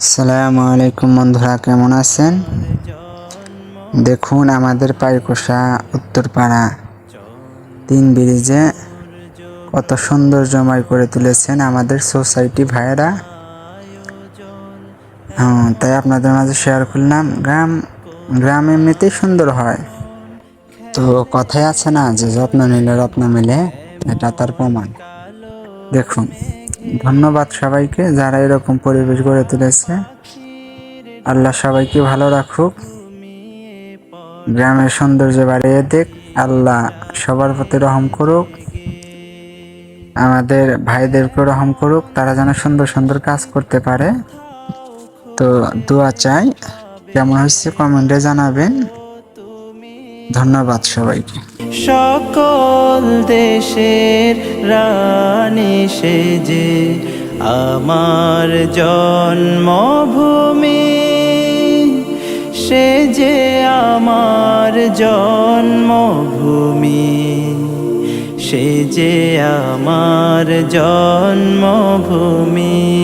আসসালামু আলাইকুম বন্ধুরা, কেমন আছেন? দেখুন আমাদের পাইকোষা উত্তরপাড়া তিন ব্রিজে কত সুন্দর জমাই করে তুলেছেন আমাদের সোসাইটি ভাইয়েরা। হ্যাঁ তাই আপনাদের মাঝে শেয়ার করলাম, গ্রাম গ্রাম এমনিতেই সুন্দর হয়। তো কথায় আছে না, যে যত্ন নিলে রত্ন মিলে, এটা তার প্রমাণ। দেখুন। ধন্যবাদ সবাইকে যারা এরকম পরিবেশ গড়ে তুলেছে। আল্লাহ সবাইকে ভালো রাখুক। গ্রামের সৌন্দর্য বাড়িয়ে দেখ আল্লাহ সবার প্রতি রহম করুক। আমাদের ভাইদেরকে রহম করুক। তারা যেন সুন্দর সুন্দর কাজ করতে পারে। তো দোয়া চাই। কেমন হচ্ছে কমেন্টে জানাবেন। ধন্যবাদ সবাইকে। সকল দেশের রানী সেজে আমার জন্মভূমি। সে যে আমার জন্মভূমি। সে যে আমার জন্মভূমি।